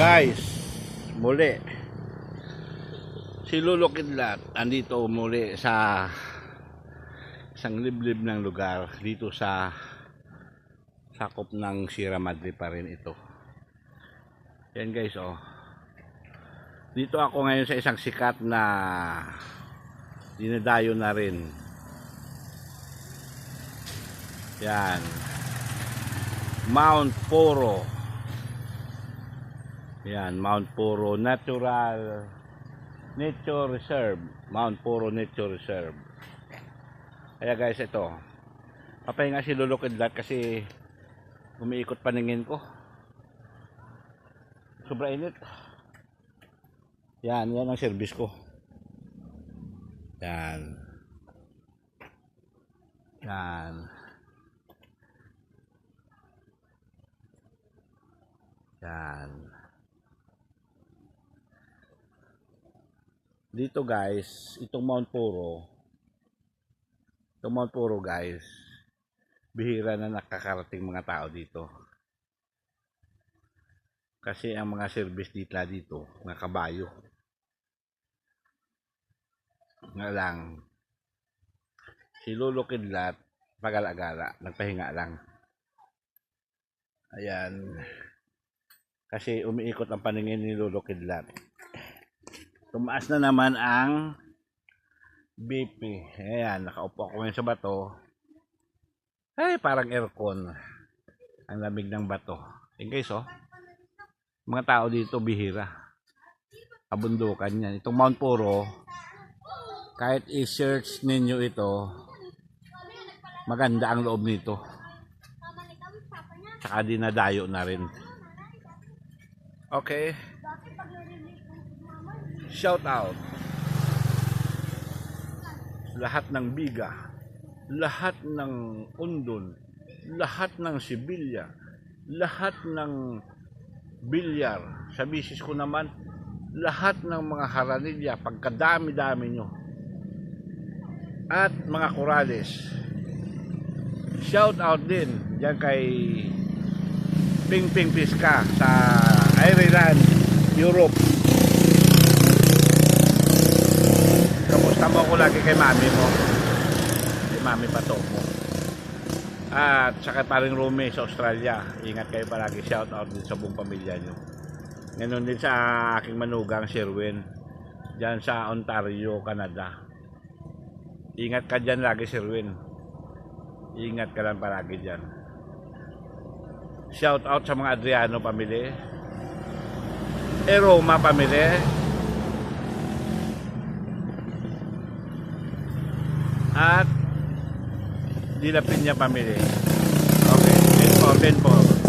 Guys, muli. Si Lolo Kidlat andito muli sa isang liblib ng lugar dito sa sakop ng Sierra Madre pa rin ito. Yan guys, oh. Dito ako ngayon sa isang sikat na dinadayo na rin. Yan. Mount Poro. Yan, Mount Poro Natural Nature Reserve. Mount Poro Nature Reserve. Kaya guys, ito. Papahinga si Lolo Kidlat kasi umiikot paningin ko. Sobra init. Yan, yan ang service ko. Yan. Yan. Yan. Dito guys, itong Mount Puro, itong Mount Puro guys, bihira na nakakarating mga tao dito. Kasi ang mga service dito dito, mga kabayo. Nga lang, si Lolo Kidlat, pag-alagala, nagpahinga lang. Ayan. Kasi umiikot ang paningin ni Lolo Kidlat. Tumaas na naman ang BP. Ayan, nakaupo ako ngayon sa bato. Ay, parang aircon. Ang lamig ng bato. Eh guys, oh. Mga tao dito, bihira. Kabundukan yan. Itong Mount Puro, kahit i-search ninyo ito, maganda ang loob nito. Saka dinadayo na rin. Okay. Shout out. Lahat ng biga, lahat ng undon, lahat ng sibilya, lahat ng bilyar. Sa misis ko naman, lahat ng mga haranilya, pagkadami-dami nyo. At mga korales. Shout out din dyan kay Ping Ping Piska sa Ireland, Europe. Kamusta mo ako lagi kay mami mo? Kay mami pato mo. At saka paring Rumi sa Australia. Ingat kayo palagi. Shout out din sa buong pamilya nyo. Ganon din sa aking manugang Sherwin. Diyan sa Ontario, Canada. Ingat ka dyan lagi Sherwin. Ingat ka lang palagi dyan. Shout out sa mga Adriano pamilya. Eroma pamilya. At Dila Pinya pamilya. Okay, 10 po, 10 po.